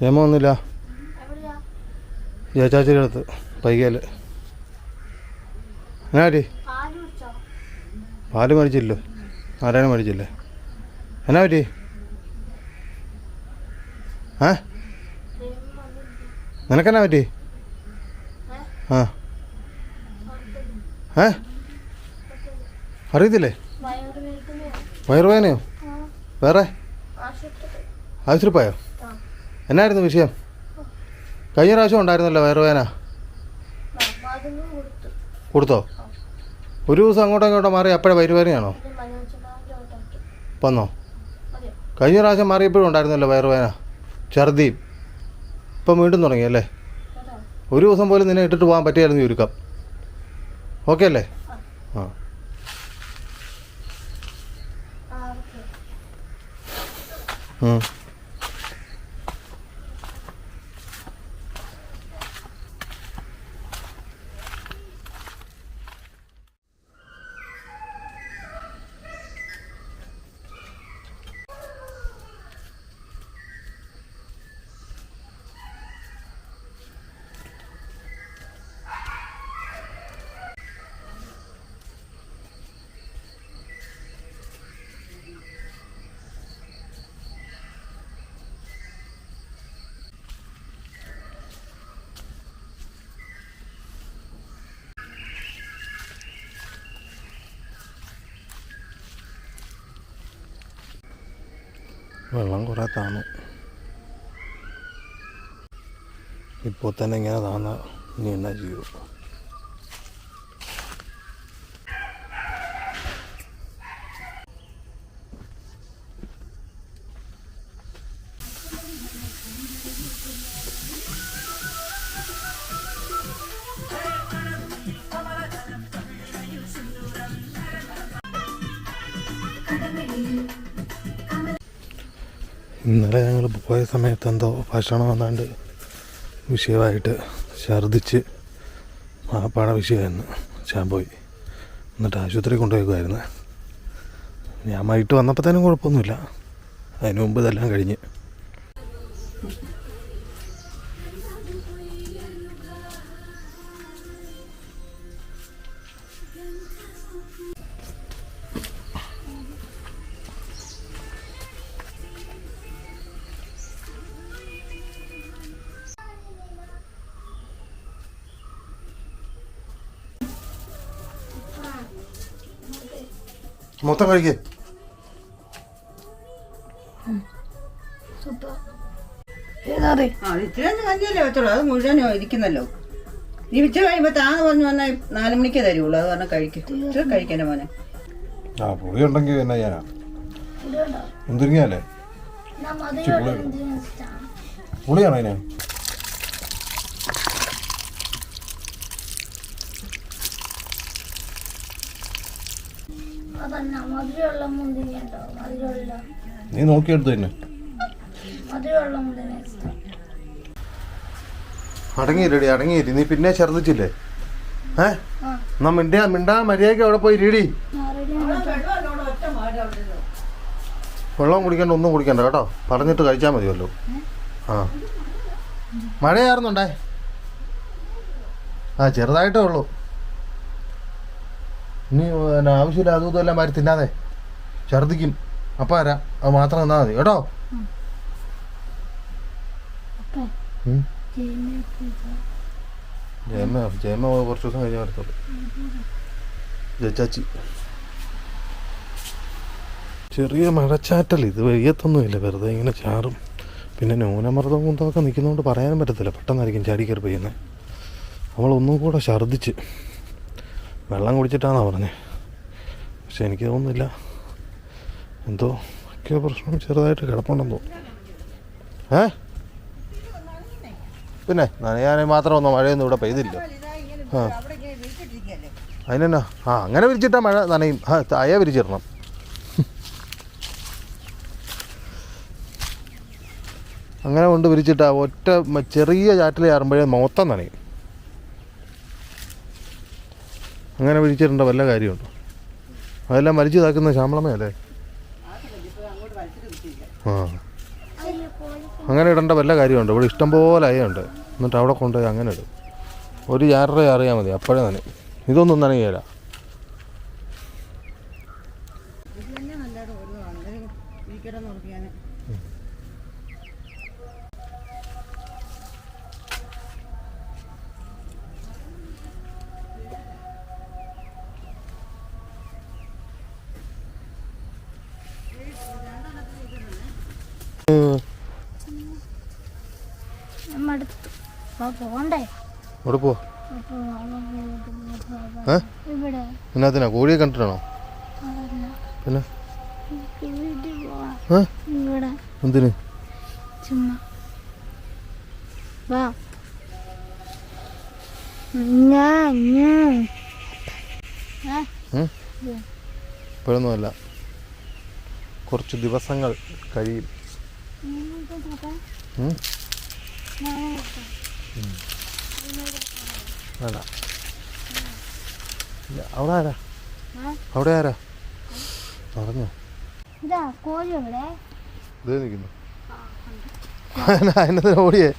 ജയമ ഒന്നുമില്ല എവിടെയാ? ജയച്ചാച്ചിയുടെ അടുത്ത് പൈകയിൽ എന്നാടി പാൽ മരിച്ചില്ലോ നാരായണ മേടിച്ചില്ലേ? എന്നാ പറ്റി? ഏ? നിനക്കെന്നാ പറ്റി? ആ. ഏ? അറിയത്തില്ലേ? വയറുവേനയോ വേറെ? ആശുപത്രി പോയോ? എന്നായിരുന്നു വിഷയം? കഴിഞ്ഞ പ്രാവശ്യം ഉണ്ടായിരുന്നല്ലോ വയറുവേന കൊടുത്തു? ഒരു ദിവസം അങ്ങോട്ടോ ഇങ്ങോട്ടോ മാറി അപ്പോഴേ വയറുവേനയാണോ വന്നോ? കഴിഞ്ഞ പ്രാവശ്യം മാറിയപ്പോഴും ഉണ്ടായിരുന്നല്ലോ വയറുവേന ഛർദിയും ഇപ്പം വീണ്ടും തുടങ്ങി അല്ലേ? ഒരു ദിവസം പോലും നിന്നെ ഇട്ടിട്ട് പോകാൻ പറ്റിയായിരുന്നു ചുരുക്കം ഓക്കെ അല്ലേ? ആ. ഉം. വെള്ളം കുറേ താന്നു ഇപ്പോൾ തന്നെ ഇങ്ങനെ താന്ന. ഇനി എന്നാ ചെയ്യൂ? ഇന്നലെ ഞങ്ങൾ പോയ സമയത്ത് എന്തോ ഭക്ഷണം വന്നാണ്ട് വിഷയമായിട്ട് ഛർദിച്ച് മാപ്പാട വിഷയമായിരുന്നു. ഞാൻ പോയി. എന്നിട്ട് ആശുപത്രി കൊണ്ടുപോയിക്കുമായിരുന്നു ഞാൻ വൈകിട്ട് വന്നപ്പോഴത്തേനും കുഴപ്പമൊന്നുമില്ല. അതിനു മുമ്പ് ഇതെല്ലാം കഴിഞ്ഞ്. മൊത്തം കഴിക്കേ കഞ്ഞിയല്ലേ വെച്ചോളൂ അത് മുഴുവനും ഇരിക്കുന്നല്ലോ നീ ഉച്ച കഴിയുമ്പോൾ താന്ന് പറഞ്ഞു വന്നാൽ നാല് മണിക്ക് തരുള്ളൂ അത് പറഞ്ഞാൽ കഴിക്കും ഇച്ചിരി മോനെ ആ പുളി ഉണ്ടെങ്കിൽ എന്നാ ഞാൻ മധുരമുള്ള പുളിയാണോ അതിന് അതല്ല മധുരമുള്ള മുന്തിരി ഉണ്ടോ? മധുരമുള്ള. നീ നോക്കിയെടുത്ത് തന്നെ. മധുരമുള്ള മുന്തിരി അടങ്ങിയില്ലടി അടങ്ങിയിരി നീ പിന്നെ ഛർദിച്ചില്ലേ ഏ? എന്നാ മിണ്ടാ മിണ്ടാ മര്യാദയ്ക്ക് അവിടെ പോയി രീടി വെള്ളം കുടിക്കണ്ട ഒന്നും കുടിക്കണ്ട കേട്ടോ. പറഞ്ഞിട്ട് കഴിച്ചാൽ മതിയല്ലോ. ആ. മഴയായിരുന്നുണ്ടേ? ആ ചെറുതായിട്ടേ ഉള്ളൂ. ഇനി പിന്നെ ആവശ്യമില്ല അതും എല്ലാം മാറി തിന്നാതെ ഛർദിക്കും അപ്പം ആരാ അത് മാത്രം തന്നാ മതി. കേട്ടോ? ജയമ ജയമ കുറച്ച് ദിവസം കഴിഞ്ഞാൽ വരത്തുള്ളൂ. ജച്ചാച്ചി. ചെറിയ മഴച്ചാറ്റൽ. ഇത് വെയ്യത്തൊന്നുമില്ല. വെറുതെ ഇങ്ങനെ ചാറും. പിന്നെ ന്യൂനമർദ്ദം കൊണ്ടൊക്കെ നിൽക്കുന്നതുകൊണ്ട് പറയാനും പറ്റത്തില്ല. പെട്ടെന്നായിരിക്കും ചാടി കയറി പെയ്യുന്നത് നമ്മളൊന്നും കൂടെ ഛർദ്ദിച്ച്. വെള്ളം കുടിച്ചിട്ടാണെന്നാണ് പറഞ്ഞത് പക്ഷെ എനിക്ക് തോന്നുന്നില്ല. എന്തോ ഒക്കെ പ്രശ്നം ചെറുതായിട്ട് കിടപ്പുണ്ടെന്ന് തോന്നുന്നു. ഏ? പിന്നെ നനയാനെ മാത്രം ഒന്നും മഴയൊന്നും ഇവിടെ പെയ്തില്ല. ആ. അതിനെന്നാ? ആ അങ്ങനെ വിരിച്ചിട്ടാ മഴ നനയും. ആ അയ വിരിച്ചിടണം. അങ്ങനെ കൊണ്ട് വിരിച്ചിട്ടാ ഒറ്റ ചെറിയ ചാറ്റിൽ ചാറുമ്പോഴേ മൊത്തം നനയും. അങ്ങനെ വിളിച്ചിട്ടുണ്ട് വല്ല കാര്യമുണ്ടോ. അതെല്ലാം വലിച്ചു താക്കുന്ന ശ്യാമളമ്മയല്ലേ ആ. അങ്ങനെ ഇടേണ്ട വല്ല കാര്യമുണ്ട്. ഇവിടെ ഇഷ്ടംപോലെ അയ്യുണ്ട്. എന്നിട്ട് അവിടെ കൊണ്ടുപോയി അങ്ങനെ ഇടും. ഒരു ചാറര അറിയാൽ മതി. അപ്പോഴേ നനയും. ഇതൊന്നും നനയുകയില്ല. വാ, പോണ്ടേ ഇവിടെ പോ എന്നാത്തിനാ? കോഴിയെ കണ്ടിട്ടാണോ? പിന്നെ? എന്തിന്? ഇപ്പോഴൊന്നുമല്ല. കുറച്ച് ദിവസങ്ങൾ കഴിയും നിങ്ങൾക്ക് നോക്കാം ഉം? ഞാൻ നോക്കാം. വേണ്ട. അവിടെ ആരാ? അവിടെ ആരാ? പറഞ്ഞോ. ഇതാ കോഴി എവിടെ ഇതേ നിൽക്കുന്നു ഓടിയേ?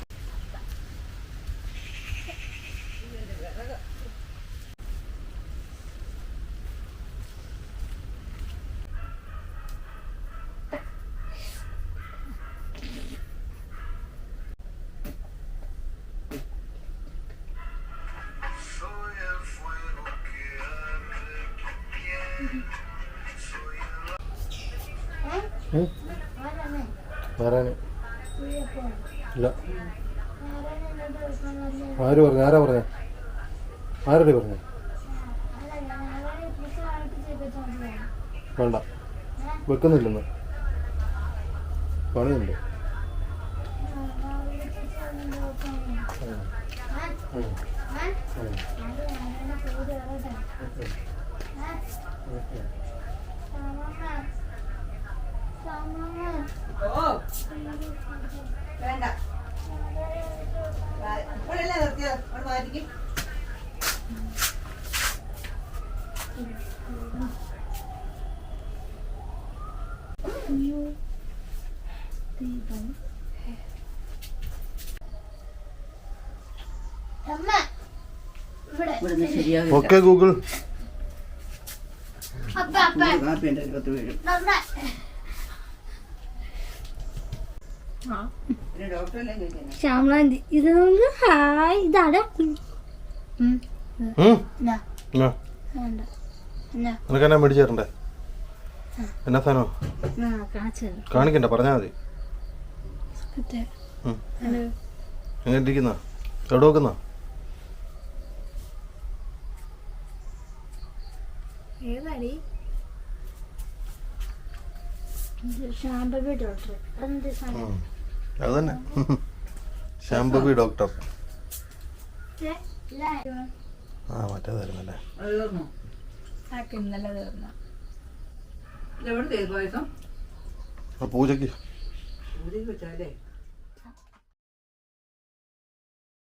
കുഴിയപ്പോ ഇല്ല. ആര് പറഞ്ഞു? ആരാ പറഞ്ഞേ? ആരടി പറഞ്ഞേ? വേണ്ട. വെക്കുന്നില്ലെന്ന്. പണിയുണ്ട്. ആ ആ ഉം. വേണ്ട ഇപ്പോഴല്ലേ നിർത്തിയത് അവിടെ മാറ്റിക്കും ഓക്കെ ഗൂഗിൾ. കാപ്പി എന്റെ അകത്ത് വീഴും. ശ്യാമളാന്തി ഇത് നമുക്ക് ഹായ്. ഇതാടാ ഉം? എന്നാ എന്നാ? എന്നാ നിനക്ക് എന്നാ മേടിച്ചു തരണ്ടേ? എന്നാ സാധനോ? കാണിച്ചു കാണിക്കണ്ട പറഞ്ഞാൽ മതി. എങ്ങനെ ഇരിക്കുന്ന? എവിടെ വെക്കുന്ന ഏതാടി ശാംബബി ഡോക്ടർ എന്ത് സാധനം അത് തന്നെ. ശാംബബി ഡോക്ടർ. ആ മറ്റേ തരുന്നല്ലേ? ഇന്നലെ പൂജയ്ക്ക്. ഊരി വെച്ചാലേ.